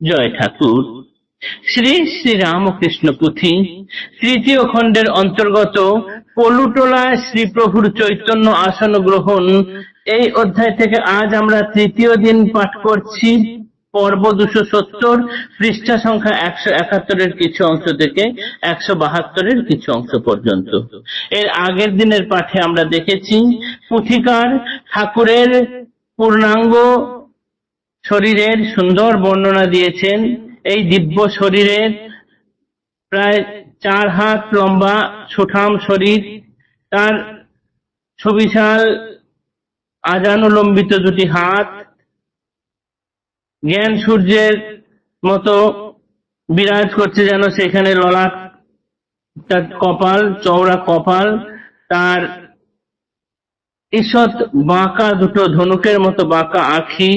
জয় ঠাকুর। শ্রী শ্রী রামকৃষ্ণ পুঁথি, তৃতীয় খণ্ডের অন্তর্গত পলুটোলা শ্রী প্রভুর চৈতন্য আসন গ্রহণ। এই অধ্যায় থেকে আজ আমরা তৃতীয় দিন পাঠ করছি। পর্ব দুশো সত্তর, পৃষ্ঠা সংখ্যা একশো একাত্তরের কিছু অংশ থেকে একশো বাহাত্তরের কিছু অংশ পর্যন্ত। এর আগের দিনের পাঠে আমরা দেখেছি, পুথিকার ঠাকুরের পূর্ণাঙ্গ শরীরের সুন্দর বর্ণনা দিয়েছেন। এই দিব্য শরীরের প্রায় চার হাত লম্বা সুঠাম শরীর। তার সুবিশাল আজানুলম্বিত দুটি হাত। জ্ঞান সূর্যের মতো বিরাজ করছে যেন সেখানে ললাট তার কপাল, চওড়া কপাল। তার ঈষৎ বাঁকা দুটো ধনুকের মতো বাঁকা আখি।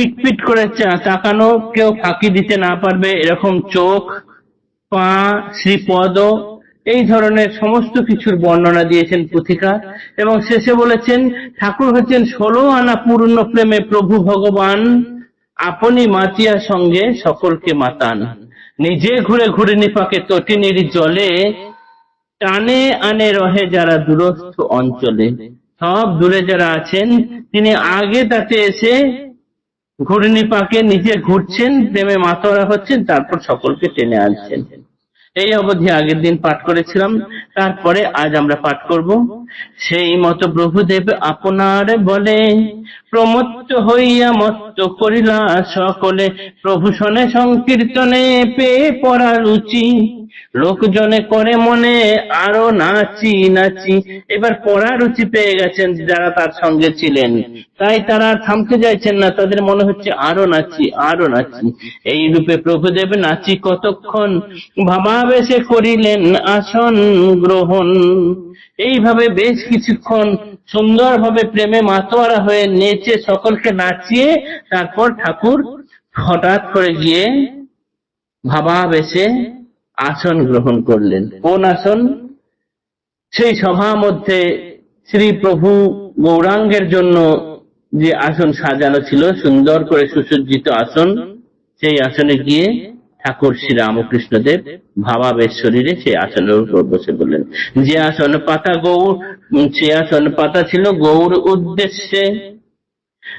পিটপিট করে তাকানো কেউ ফাঁকি দিতে না পারবে, এরকম চোখ, পা, শ্রীপদ, এই ধরনের সমস্ত কিছুর বর্ণনা দিয়েছেন পুথিকা। এবং শেষে বলেছেন, ঠাকুর হচ্ছেন ষোলো আনা পূর্ণ প্রেমে প্রভু ভগবান, আপনি মাতিয়া সঙ্গে সকলকে মাতান। নিজে ঘুরে ঘুরে নিপাকে তটিনীর জলে, টানে আনে রহে যারা দূরস্থ অঞ্চলে। সব দূরে যারা আছেন, তিনি আগে তাতে এসে ঘূর্ণি পাকে নিজে ঘুরছেন, প্রেমে মাতোয়ারা হচ্ছেন, তারপর সকলকে টেনে আনছেন। এই অবধি আগের দিন পাঠ করেছিলাম, তারপরে আজ আমরা পাঠ করব। সেই মতো প্রভুদেব আপনার বলে, প্রমত্ত হইয়া মত্ত করিলা সকলে, প্রভু শনে সংকীর্তনে পেয়ে পড়া রুচি। লোকজনে করে মনে আরও নাচি নাচি। এবার পড়া রুচি পেয়ে গেছেন যারা তার সঙ্গে ছিলেন। তাই তারা থামতে চাইছেন না, তাদের মনে হচ্ছে আরও নাচি আরও নাচি। এই রূপে প্রভুদেব নাচি কতক্ষণ? ভাবাবেশে করিলেন আসন গ্রহণ। এইভাবে বেশ কিছুক্ষণ সুন্দরভাবে প্রেমে মাতোয়ারা হয়ে নেচে সকলকে নাচিয়ে তারপর ঠাকুর হঠাৎ করে গিয়ে ভাবাবেশে আসন গ্রহণ করলেন। কোন আসন? সেই সভা মধ্যে শ্রী প্রভু গৌরাঙ্গের জন্য যে আসন সাজানো ছিল, সুন্দর করে সুসজ্জিত আসন, সেই আসনে গিয়ে ঠাকুর শ্রী রামকৃষ্ণ রামকৃষ্ণদেব ভাবাবেশ শরীরে সেই আসনের উপর বসে বললেন যে আসন পাতা গৌর, সে আসন পাতা ছিল গৌর উদ্দেশ্যে।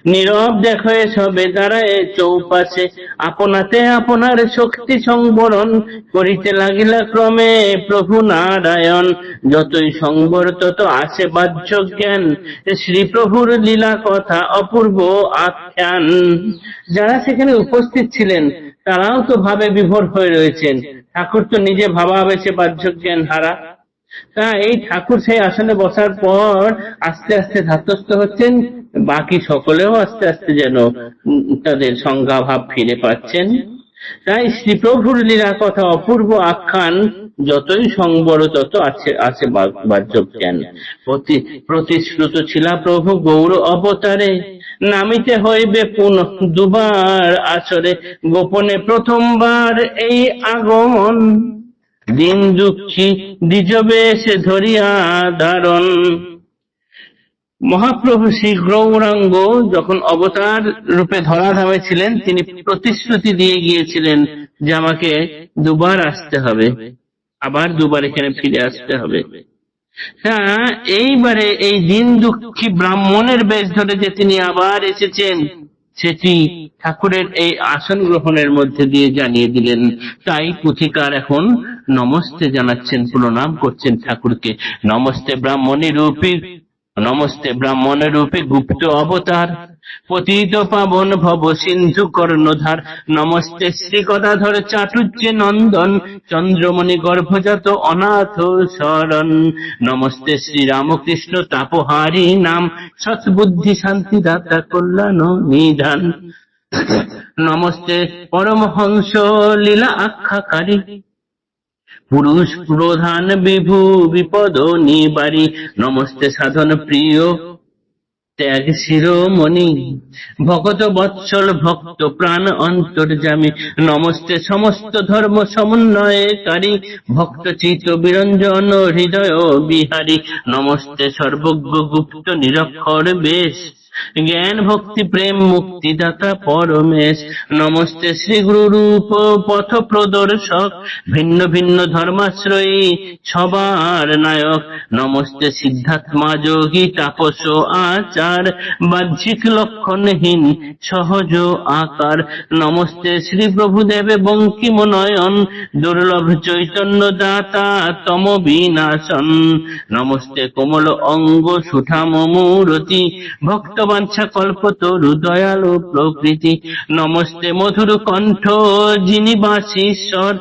নীরব দেখো সবে দাঁড়ায় চৌপাশে। আপনাতে আপনার শক্তি সংবরণ করিতে লাগিলা ক্রমে, প্রভু নারায়ণ। যতই সংবর, তত আসে বাহ্য জ্ঞান শ্রী প্রভুর লীলা কথা অপূর্ব আখ্যান। যারা সেখানে উপস্থিত ছিলেন, তারাও তো ভাবে বিভোর হয়ে রয়েছেন। ঠাকুর তো নিজে ভাবাবেশে বাহ্য জ্ঞান হারা। তা এই ঠাকুর সেই আসনে বসার পর আস্তে আস্তে ধাতস্থ হচ্ছেন, বাকি সকলেও আস্তে আস্তে যেন তাদের সংজ্ঞাভাব ফিরে পাচ্ছেন। তাই শ্রীপ্রভুর লীলা কথা, অপূর্ব আখ্যান, যতই সংবর, তত আছে আছে বাহ্য জ্ঞান প্রতি, প্রতিশ্রুত ছিলা প্রভু গৌর অবতারে, নামিতে হইবে পুনঃ দুবার আসরে, গোপনে প্রথমবার এই আগমন। দিন দুঃখী দ্বিজবে সে ধরিয়া ধারণ। মহাপ্রভু শ্রী গৌরাঙ্গ যখন অবতার রূপে ধরাধামে ছিলেন, তিনি প্রতিশ্রুতি দিয়ে গিয়েছিলেন যে আমাকে দুবার আসতে হবে, আবার দুবার এখানে ফিরে আসতে হবে। হ্যাঁ এইবারে এই দিন দুঃখী ব্রাহ্মণের বেশ ধরে যে তিনি আবার এসেছেন, সেটি ঠাকুরের এই আসন গ্রহণের মধ্যে দিয়ে জানিয়ে দিলেন। তাই পুথিকার এখন নমস্তে জানাচ্ছেন, প্রণাম করছেন ঠাকুরকে। নমস্তে ব্রাহ্মণী রূপী, নমস্তে ব্রাহ্মণ রূপে গুপ্ত অবতার, পতিত পাবন ভব সিন্ধু কর্ণধার, নমস্তে শ্রী গদাধর চাটুর্যে নন্দন, চন্দ্রমণি গর্ভজাত অনাথ শরণ, নমস্তে শ্রী রামকৃষ্ণ তাপহারী নাম, সৎবুদ্ধি শান্তি দাতা কল্যাণ নিধান। নমস্তে পরমহংস লীলা আখ্যাকারী পুরুষ প্রধান বিভু বিপদ নিবারী। নমস্তে সাধন প্রিয়। ত্যাগ শিরোমণি। ভগত বৎসল ভক্ত প্রাণ অন্তর্জামী নমস্তে সমস্ত ধর্ম সমন্বয়কারী। ভক্ত চিত বিরঞ্জন হৃদয় বিহারী। নমস্তে সর্বজ্ঞ গুপ্ত নিরক্ষর বেশ। জ্ঞান ভক্তি প্রেম মুক্তিদাতা পরমেশ। নমস্তে শ্রী গুরু রূপ পথ প্রদর্শক ভিন্ন ভিন্ন ধর্মাশ্রয়ী, সবার নায়ক। নমস্তে সিদ্ধাত্মা যোগী তাপস আচার, বাহ্যিক লক্ষণহীন সহজ আকার। নমস্তে শ্রী প্রভুদেব বঙ্কিম নয়ন দুর্লভ চৈতন্য দাতা তম বিনাশন নমস্তে কোমল অঙ্গ সুঠাম মূরতি ভক্তবাঞ্ছা কল্পতরু দয়ালু প্রকৃতি। নমস্তে মধুর কণ্ঠ, যিনি বাসীশ্বর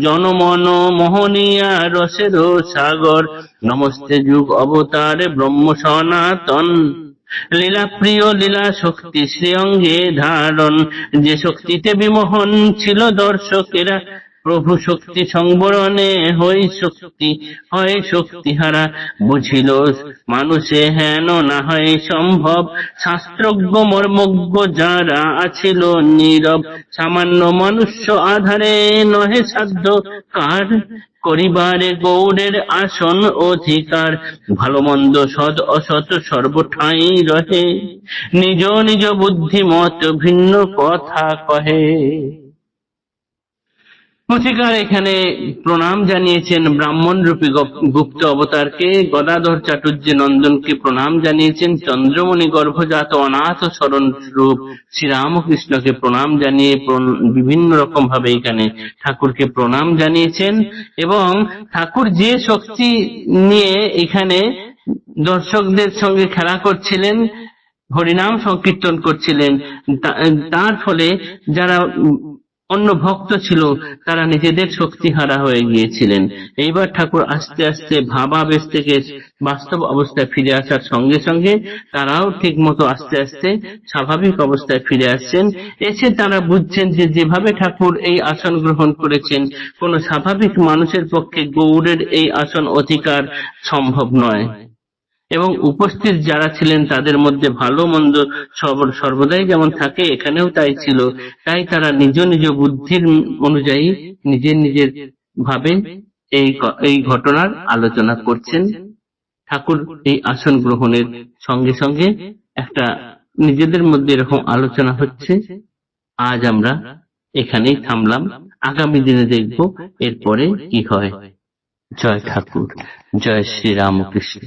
জনমন মোহনিয়া রসের সাগর। নমস্তে যুগ অবতার, ব্রহ্ম সনাতন। লীলা প্রিয়, লীলা শক্তি শ্রীঅঙ্গে ধারণ। যে শক্তিতে বিমোহন ছিল দর্শকেরা প্রভু শক্তি সংবরণে হই শক্তি, হয় শক্তি হারা। বুঝিল, মানুষে হেন না হয় সম্ভব। শাস্ত্রজ্ঞ, মর্মজ্ঞ যারা আছিল নীরব, সামান্য মনুষ্য আধারে নহে সাধ্য কার। করিবারে গৌড়ের আসন অধিকার ভালো মন্দ সদ অসৎ সর্বঠাই রহে। নিজ নিজ বুদ্ধিমত ভিন্ন কথা কহে। পথিকার এখানে প্রণাম জানিয়েছেন ব্রাহ্মণ রূপী গুপ্ত অবতারকে, গদাধর চাটুর্য নন্দনকে প্রণাম জানিয়েছেন, চন্দ্রমণি গর্ভজাত অনাথ শরণ রূপ শ্রীরামকৃষ্ণকে প্রণাম জানিয়ে বিভিন্ন রকম ভাবে এখানে ঠাকুরকে প্রণাম জানিয়েছেন এবং ঠাকুর যে শক্তি নিয়ে এখানে দর্শকদের সঙ্গে খেলা করছিলেন, হরিনাম সংকীর্তন করছিলেন তার ফলে যারা অন্য ভক্ত ছিল, তারা নিজেদের শক্তিহারা হয়ে গিয়েছিলেন। এইবার ঠাকুর আস্তে আস্তে ভাবাবেশ থেকে বাস্তব অবস্থায় ফিরে আসার সঙ্গে সঙ্গে তারাও ঠিক মতো আস্তে আস্তে স্বাভাবিক অবস্থায় ফিরে আসছেন। এসে তারা বুঝছেন যে যেভাবে ঠাকুর এই আসন গ্রহণ করেছেন, কোন স্বাভাবিক মানুষের পক্ষে গৌড়ের এই আসন অধিকার সম্ভব নয়। এবং উপস্থিত যারা ছিলেন তাদের মধ্যে ভালো মন্দ সর্বদাই যেমন থাকে, এখানেও তাই ছিল। তাই তারা নিজ নিজ বুদ্ধির অনুযায়ী নিজের নিজের ভাবে এই এই ঘটনার আলোচনা করছেন। ঠাকুর এই আসন গ্রহণের সঙ্গে সঙ্গে একটা নিজেদের মধ্যে এরকম আলোচনা হচ্ছে। আজ আমরা এখানেই থামলাম। আগামী দিনে দেখব এরপরে কি হয়। জয় ঠাকুর, জয় শ্রী রামকৃষ্ণ।